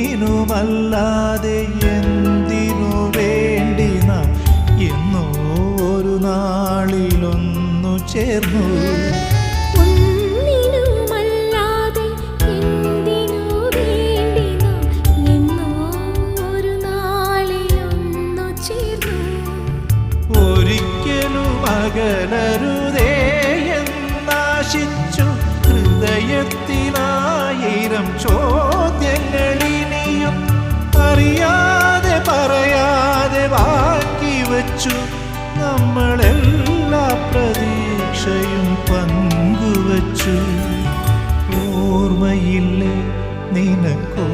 ഒന്നിനുമല്ലാതെ എന്തിനു വേണ്ടി നാം എന്നോ ഒരു നാളിലൊന്നു ചേർന്നു? അകലരുതേ എന്തിനു വേണ്ടി അറിയാതെ പറയാതെ ബാക്കി വച്ചു നമ്മളെല്ലാ പ്രതീക്ഷയും പങ്കുവച്ചു. ഓർമ്മയില്ലേ നിനക്കോ